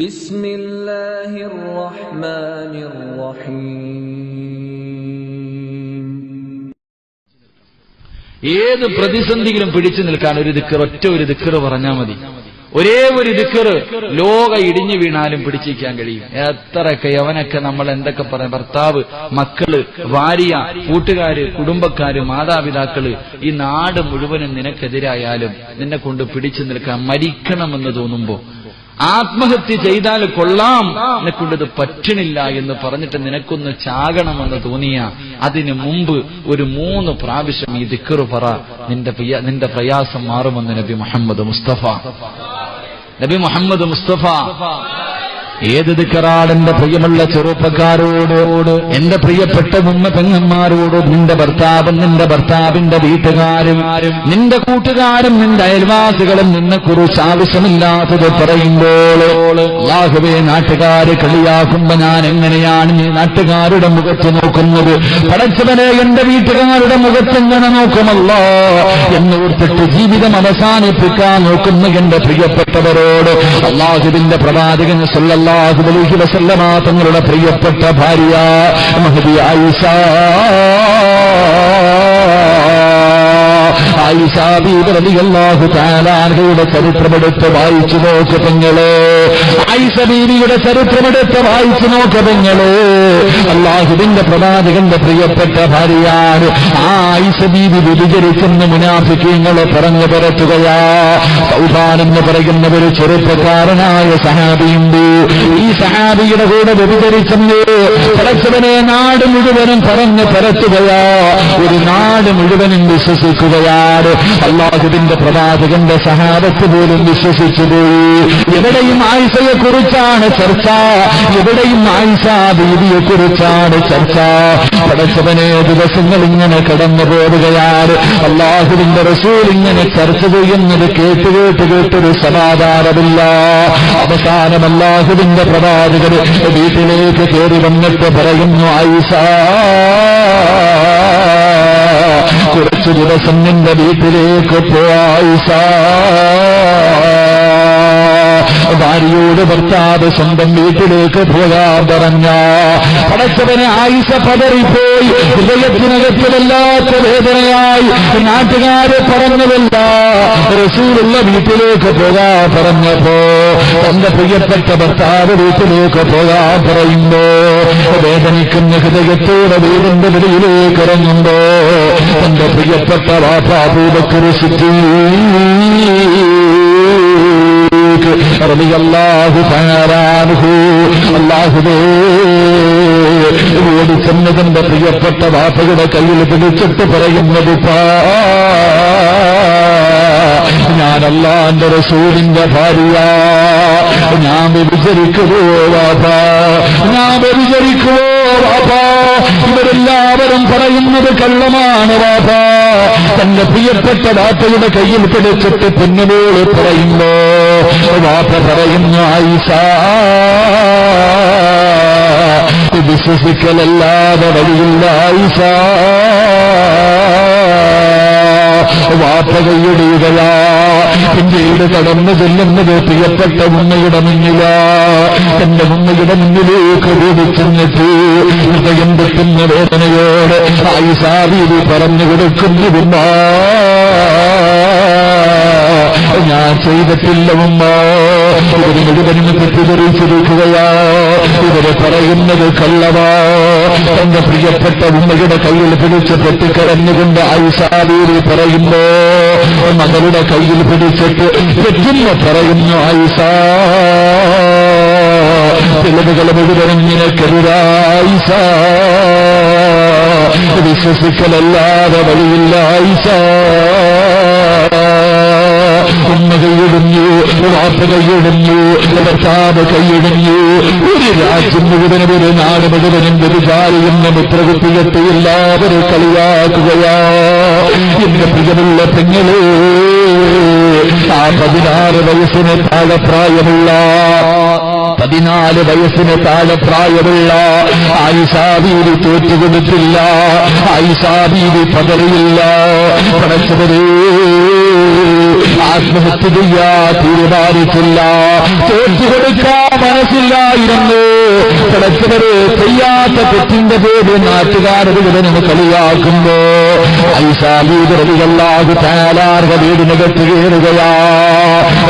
بسم الله الرحمن الرحيم ഏത് പ്രതിസന്ധിയിലും പിടിച്ചു നിൽക്കാൻ ഒരു ദിക്കർ ഒറ്റ ഒരു ദിക്കർ പറഞ്ഞാൽ മതി ഒരേ ഒരു ദിക്കർ ലോക ഇടിഞ്ഞു വീണാലും പിടിച്ചിരിക്കാൻ കഴിയും എത്രയൊക്കെ യവനൊക്കെ നമ്മൾ എന്തൊക്കെ പറയാം ഭർത്താവ് മക്കള് ഭാര്യ കൂട്ടുകാര് കുടുംബക്കാര് മാതാപിതാക്കള് ഈ നാട് മുഴുവനും നിനക്കെതിരായാലും നിന്നെ കൊണ്ട് പിടിച്ചു നിൽക്കാൻ മരിക്കണമെന്ന് തോന്നുമ്പോ ആത്മഹത്യ ചെയ്താൽ കൊള്ളാം. നിനക്കൊണ്ടത് പറ്റണില്ല എന്ന് പറഞ്ഞിട്ട് നിനക്കൊന്ന് ചാകണമെന്ന് തോന്നിയ അതിനു മുമ്പ് ഒരു മൂന്ന് പ്രാവശ്യം ഈ ദിക്കറ് പറ. നിന്റെ നിന്റെ പ്രയാസം മാറുമെന്ന് നബി മുഹമ്മദ് മുസ്തഫ. നബി മുഹമ്മദ് മുസ്തഫ. ഏത് ദിക്കറാടെന്റെ പ്രിയമുള്ള ചെറുപ്പക്കാരോട് എന്റെ പ്രിയപ്പെട്ട ഉമ്മ പെങ്ങന്മാരോട് നിന്റെ ഭർത്താവും നിന്റെ ഭർത്താവിന്റെ വീട്ടുകാരും നിന്റെ കൂട്ടുകാരും നിന്റെ അയൽവാസികളും നിന്നെ കുറിച്ച് ആവശ്യമില്ലാത്തത് പറയുമ്പോൾ ലാഹുവേ നാട്ടുകാര് കളിയാക്കുമ്പോ ഞാൻ എങ്ങനെയാണ് നീ നാട്ടുകാരുടെ മുഖത്ത് നോക്കുന്നത്? പടച്ചവനെ എന്റെ വീട്ടുകാരുടെ മുഖത്ത് എങ്ങനെ നോക്കുമല്ലോ? എന്നോർത്തിട്ട് ജീവിതം അവസാനിപ്പിക്കാൻ നോക്കുന്ന എന്റെ പ്രിയപ്പെട്ടവരോട്. അള്ളാഹുവിന്റെ പ്രവാചകൻ അലൈഹി വസല്ലമ തങ്ങളുടെ പ്രിയപ്പെട്ട ഭാര്യ മഹദി ആയിഷ. ആയിഷാബീബിയുടെ ചരിത്രമെടുത്ത് വായിച്ചു നോക്ക് പെങ്ങളെ. ആയിഷ ബീവിയുടെ ചരിത്രമെടുത്ത് വായിച്ചു നോക്ക് പെങ്ങൾ. അള്ളാഹുവിന്റെ പ്രവാചകന്റെ പ്രിയപ്പെട്ട ഭാര്യയാണ് ആ ആയിഷ ബീവി വ്യഭിചരിക്കുന്ന മുനാഫിക്കങ്ങളെ പറഞ്ഞു പരത്തുകയാ. എന്ന് പറയുന്ന ഒരു ചെറുപ്പക്കാരനായ സഹാബിയുണ്ട്. ഈ സഹാബിയുടെ കൂടെ വ്യഭിചരിച്ചെന്ന് പടച്ചവനെ നാട് മുഴുവനും പറഞ്ഞു പരത്തുകയാ. ഒരു നാട് മുഴുവനും വിശ്വസിക്കുകയാണ്. അള്ളാഹുവിന്റെ പ്രവാചകന്റെ സഹാബത്ത് പോലും വിശ്വസിച്ചു പോയി. എവിടെയും ആയിഷയെ കുറിച്ചാണ് ചർച്ച. എവിടെയും ആയിഷ ബീവിയെ കുറിച്ചാണ് ചർച്ച. പഠിച്ചവനെ ദിവസങ്ങൾ ഇങ്ങനെ കടന്നു പോവുകയാണ്. അള്ളാഹുവിന്റെ റസൂൽ ഇങ്ങനെ ചർച്ച ചെയ്യുന്നത് കേട്ട് കേട്ട് കേട്ടൊരു സമാധാനമില്ല. അവസാനം അള്ളാഹുവിന്റെ പ്രവാചകർ വീട്ടിലേക്ക് കയറി വന്നിട്ട് പറയുന്നു ആയിഷ കുറച്ചു ദിവസം നിന്റെ വീട്ടിലേക്ക് പോയിസ ഭാര്യയോട് ഭർത്താവ് സ്വന്തം വീട്ടിലേക്ക് പോകാൻ പറഞ്ഞ പടച്ചവനെ ആയിഷ പതറിപ്പോയി ഹൃദയത്തിനകത്ത് വല്ലാത്ത വേദനയായി. നാട്ടുകാരെ പറഞ്ഞതല്ല. റസൂലുള്ള വീട്ടിലേക്ക് പോകാൻ പറഞ്ഞപ്പോ തന്റെ പ്രിയപ്പെട്ട ഭർത്താവ് വീട്ടിലേക്ക് പോകാൻ പറയുമ്പോ വേദനിക്കുന്ന ഹൃദയത്തോടെ വീടിന്റെ വെളിയിലേക്ക് ഇറങ്ങുമ്പോ തന്റെ പ്രിയപ്പെട്ട വാപ്പാപൂപക്കൊരു സിദ്ധി റളിയല്ലാഹു തആലാഹു അല്ലാഹുവേ ഓടിച്ചെന്ന് തന്റെ പ്രിയപ്പെട്ട വാപ്പയുടെ കയ്യിൽ പിടിച്ചിട്ട് പറയുന്നത് പാ. ഞാൻ എന്റെ റസൂലിന്റെ ഭാര്യ. ഞാൻ വ്യഭിചരിക്കുവോ വാപ്പ ഞാൻ വ്യഭിചരിക്കുവോ? ഇവരെല്ലാവരും പറയുന്നത് കള്ളമാണ് വാപ്പാ. തന്റെ പ്രിയപ്പെട്ട വാപ്പയുടെ കയ്യിൽ പിടിച്ചിട്ട് പൊന്നുപോൾ പറയുമ്പോ വാപ്പ പറയുന്നു ആയിഷ വിശ്വസിക്കലല്ലാതെ വഴിയില്ല ആയിഷ. വാപ്പ പിന്നീട് കടന്നു ചെല്ലുന്നത് പ്രിയപ്പെട്ട ഉമ്മയുടെ മുന്നില. തന്റെ ഉമ്മയുടെ മുന്നിലേക്ക് ഓടിച്ചെന്നിട്ട് വേദനയോട് പറഞ്ഞു കൊടുക്കുന്നതുമ്മ ഞാൻ ചെയ്തിട്ടില്ല ഉമ്മ ഇവർ മുഴുവനും തെറ്റിദ്ധരിച്ചിരിക്കുകയാ. ഇവർ പറയുന്നത് കള്ളവാ. തന്റെ പ്രിയപ്പെട്ട ഉമ്മയുടെ കയ്യിൽ പിടിച്ച് പൊട്ടിക്കരഞ്ഞുകൊണ്ട് ആയിഷാവീതി പറയുമ്പോ മകളുടെ കയ്യിൽ പിടിച്ചിട്ട് തെറ്റുന്ന പറയുന്നു ഐസാ തെളിവുകൾ മുഴുവനും നിനക്കെതിരായിസ വിശ്വസിക്കലല്ലാതെ വഴിയില്ല ആയിഷ. ഉമ്മ കൈയിടുന്നു വാപ്പ കൈയിടുന്നു ഭർത്താവ് കൈയിടുന്നു ഒരു രാജ്യം മുഴുവനും ഒരു നാട് മുഴുവനും വ്യഭിചാരിയെന്ന മിത്രകുത്തിയെത്തി എല്ലാവരും കളിയാക്കുകയാ. എന്റെ പ്രിയമുള്ള പെങ്ങളെ ആ പതിനാറ് വയസ്സിന് താഴെ പ്രായമുള്ള പതിനാല് വയസ്സിന് താഴെ പ്രായമുള്ള ആയിഷാബീവി തോറ്റുകൊടുത്തില്ല ആയിഷാബീവി പതറിയില്ല. പടച്ചവരേ ആത്മഹത്യ ചെയ്യാ തീരുമാനിച്ചില്ല. തോറ്റു കൊടുക്കാൻ മനസ്സില്ലായിരുന്നു. കിടക്കുന്നവരെ ചെയ്യാത്ത തെറ്റിന്റെ പേര് നാട്ടുകാരത് ഇവനെ കളിയാക്കുമ്പോ ഐശാലീതരവികളാകു താലാർഹ നികത്തി കയറുകയാ.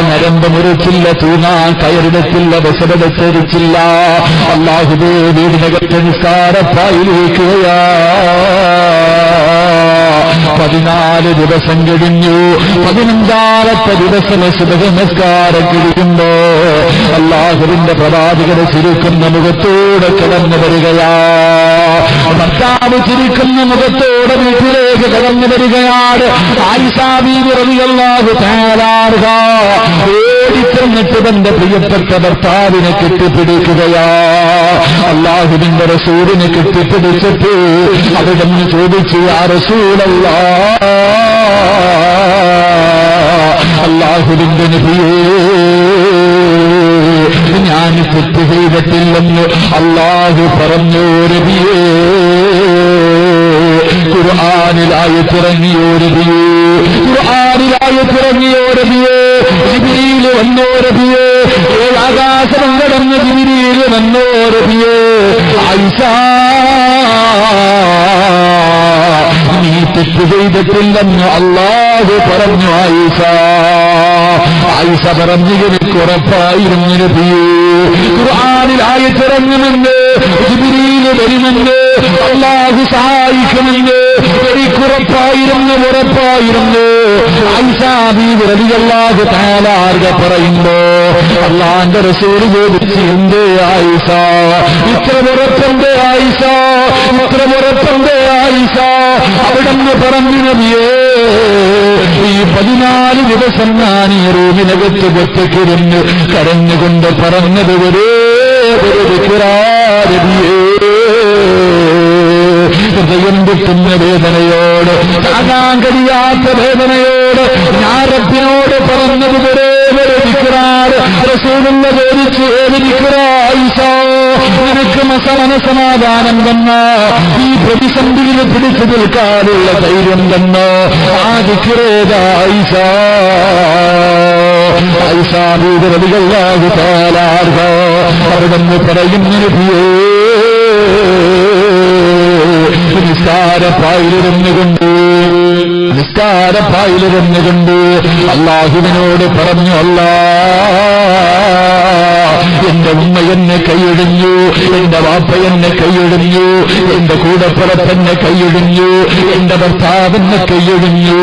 നരമ്പ് മുറിച്ചില്ല തൂങ്ങാൻ കയറിടത്തില്ല വിശദച്ചരിച്ചില്ല അള്ളാഹുബേ വീടിനകത്ത് നിസ്കാരപ്പായിലേക്കുകയാ പതിനാല് ദിവസം കഴിഞ്ഞു. പതിനഞ്ചാമത്തെ ദിവസം ശുഭ നമസ്കാരം കഴിയുമ്പോ അല്ലാഹുവിന്റെ പ്രവാചകരെ ചിരിക്കുന്ന മുഖത്തോടെ കിടന്നു വരികയാ. ഭർത്താവ് ചിരിക്കുന്ന മുഖത്തോടെ വീട്ടിലേക്ക് കടന്നു വരികയാണ്. ആയിഷാബീറിയല്ലാഹു തയ്യാറാറുക ഓടിച്ചെന്നിട്ട് തന്റെ പ്രിയപ്പെട്ട ഭർത്താവിനെ കെട്ടിപ്പിടിക്കുകയാ. അള്ളാഹുവിന്റെ റസൂലിനെ കെട്ടിപ്പിടിച്ചിട്ട് അവിടെ നിന്ന് ചോദിച്ചു ആ റസൂലല്ല അള്ളാഹുവിന്റെ നബിയേ ഞാൻ തെറ്റ് ചെയ്തിട്ടില്ലെന്ന് അള്ളാഹു പറഞ്ഞു നബിയേ? ഖുർആാനിലായി തിറങ്ങിയോ നബിയേ? ഖുർആാനിലായി തിറങ്ങിയോ നബിയേ? ജിബിരിയിൽ വന്നോ നബിയേ ഏഴാകാശം കടന്ന് ജിബിരിയിൽ വന്നോ നബിയേ ആയിഷാ നീ തെറ്റ് ചെയ്തിട്ടില്ലെന്ന് അള്ളാഹു പറഞ്ഞു ആയിഷ ആയിഷ പറഞ്ഞു എനിക്ക് ഉറപ്പായിരുന്നു ഖുർആനിൽ ജിബിരിയിൽ വരുമെന്ന് അള്ളാഹു സഹായിക്കുമെന്ന് എനിക്കുറപ്പായിരുന്നു ഉറപ്പായിരുന്നു. ഐഷാബീവിറലിയല്ലാഹു താലാർഗ പറയുമ്പോ അള്ളാന്റെ റസൂൽ ചോദിച്ച് എന്തേ ആയിഷ? ഇത്ര ഉറപ്പന്റെ ആയിഷ? ഇത്ര ഉറപ്പന്റെ ആയിഷ? അവിടെ നിന്ന് പറഞ്ഞു നബിയേ ഈ പതിനാല് ദിവസം ഞാൻ ഈ റൂമിനകത്ത് ഒറ്റക്കിരുന്ന് കരഞ്ഞുകൊണ്ട് പറഞ്ഞത് ഹൃദയം കിട്ടുന്ന വേദനയോട് താങ്ങാൻ കഴിയാത്ത വേദനയോട് ഞാൻ റബ്ബിനോട് പറഞ്ഞത് ഒരേ ഒരു വിക്രാർ റസൂലുള്ള ചോദിച്ചു നിനക്ക് മനസമാധാനം തന്ന? ഈ പ്രതിസന്ധിയിൽ പിടിച്ചു നിൽക്കാനുള്ള ധൈര്യം തന്ന? ആ താലാർഹ അവിടെ നിന്ന് പറയുന്ന നബിയേ. നിസ്കാരപ്പായിലിരുന്നുകൊണ്ട് നിസ്കാരപ്പായിലിരുന്നുകൊണ്ട് അള്ളാഹുവിനോട് പറഞ്ഞു അല്ല എന്റെ ഉമ്മ എന്നെ കൈയൊഴിഞ്ഞു എന്റെ വാപ്പ എന്നെ കൈയൊഴിഞ്ഞു എന്റെ കൂടപ്പുറപ്പെന്നെ കൈയൊഴിഞ്ഞു എന്റെ ഭർത്താവെന്നെ കൈയൊഴിഞ്ഞു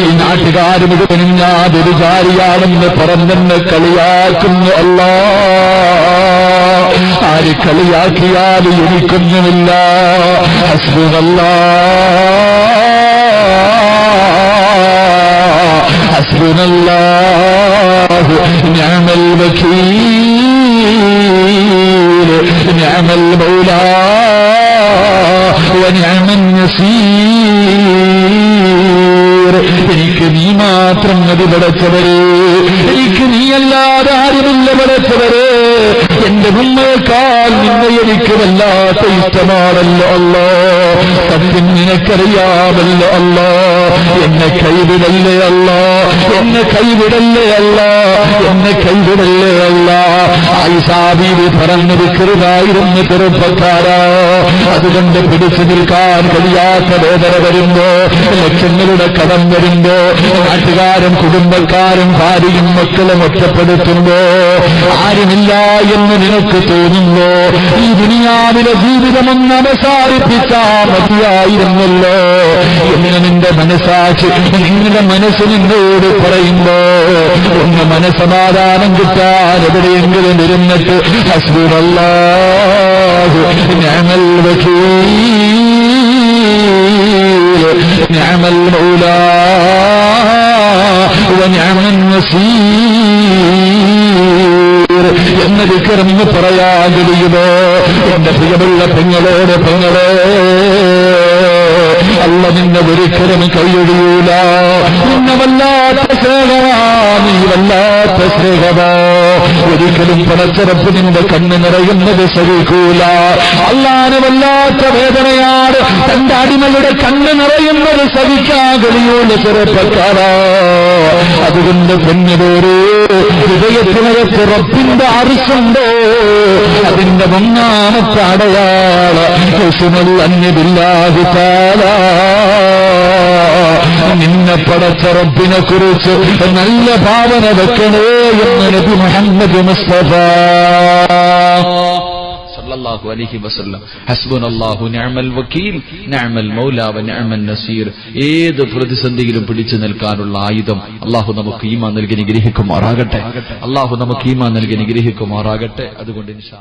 ഈ നാട്ടുകാർ മുഴുവനും ഞാൻ ജാരിയാണെന്ന് പറഞ്ഞെന്നെ കളിയാക്കുന്നു അല്ലാ. ആര് കളിയാക്കിയാലും എനിക്കൊന്നുമില്ല. ഹസ്ബുനല്ലാ. حسبنا الله نعم الوكيل نعم المولى ونعم النصير എനിക്ക് നീ മാത്രം മതി പടച്ചവരെ എനിക്ക് നീയല്ലാതെ ആരുമില്ല പടച്ചവരെ എന്റെ ഉമ്മയേക്കാൾ നിന്നെ എനിക്ക് വല്ലാത്ത ഇഷ്ടമാണല്ലോ അല്ലോ സത്യം നിനക്കറിയാമല്ലോ അല്ലോ എന്നെ കൈവിടല്ലേ അല്ല എന്നെ കൈവിടല്ലേ അല്ല എന്നെ കൈവിടല്ലേ അല്ല ഐസാബീവ് പറഞ്ഞു വിക്കരുതായിരുന്നു ചെറുപ്പക്കാരോ. അതുകൊണ്ട് പിടിച്ചു നിൽക്കാൻ കഴിയാത്ത വേദന വരുമ്പോ ലക്ഷങ്ങളുടെ കടം വരുമ്പോ നാട്ടുകാരും കുടുംബക്കാരും ഭാര്യയും മക്കളും ഒറ്റപ്പെടുത്തുമ്പോ ആരുമില്ല എന്ന് നിനക്ക് തോന്നുമ്പോ ഈ ദുനിയാവിലെ ജീവിതമൊന്ന് അവസാനിപ്പിച്ചാ മതിയായിരുന്നല്ലോ. എന്നിനെ നിന്റെ മനസ്സാക്ഷി നിങ്ങളുടെ മനസ്സ് നിന്നോട് നിങ്ങളോട് പറയുമ്പോ ഒന്ന് മനസ്സമാധാനം കിട്ടാൻ എവിടെയെങ്കിലും ഇരുന്നിട്ട് ഹസ്ബുറല്ല ഞങ്ങൾ ഞങ്ങൾ മൗലാ എന്ന വിക്രം പറയാൻ എന്റെ പ്രിയമുള്ള പെങ്ങളോട് പെങ്ങളോ നിന്നെ ഒരിക്കലും കൈയൊഴിയൂല നിന്നെ വല്ലാത്ത സ്നേഹമാ. നീ ഒരിക്കലും പടച്ചിറപ്പ് നിന്റെ കണ്ണ് നിറയുന്നത് സഹിക്കൂല. അല്ലാതെ വല്ലാത്ത വേദനയാണ് തന്റെ അടിമയുടെ കണ്ണ് നിറയുന്നത് സഹിക്കാൻ കഴിയൂല ചെറുപ്പക്കാര അതുകൊണ്ട് പെണ്ണിതോരോ ഹൃദയത്തിനകത്ത് റബ്ബിന്റെ അറിസുണ്ടോ അതിന്റെ ഒന്നാമത്തെ അടയാള അന്യതില്ലാതെ നിന്നെ പടച്ച കുറിച്ച് നല്ല ഭാവന വെക്കണേ എന്ന് നബി മുഹമ്മദ് മുസ്തഫ. സല്ലല്ലാഹു അലൈഹി വസല്ലം. ഹസ്ബുനല്ലാഹു നിഅമൽ വക്കീൽ നിഅമൽ മൗല വ നിഅമൻ നസീർ. ഏത് പ്രതിസന്ധിയിലും പിടിച്ചു നിൽക്കാനുള്ള ആയുധം അള്ളാഹു നമുക്ക് ഈമാൻ നൽകി നിഗ്രഹിക്കുമാറാകട്ടെ അള്ളാഹു നമുക്ക് ഈമാൻ നൽകി നിഗ്രഹിക്കുമാറാകട്ടെ അതുകൊണ്ട് ഇൻഷാ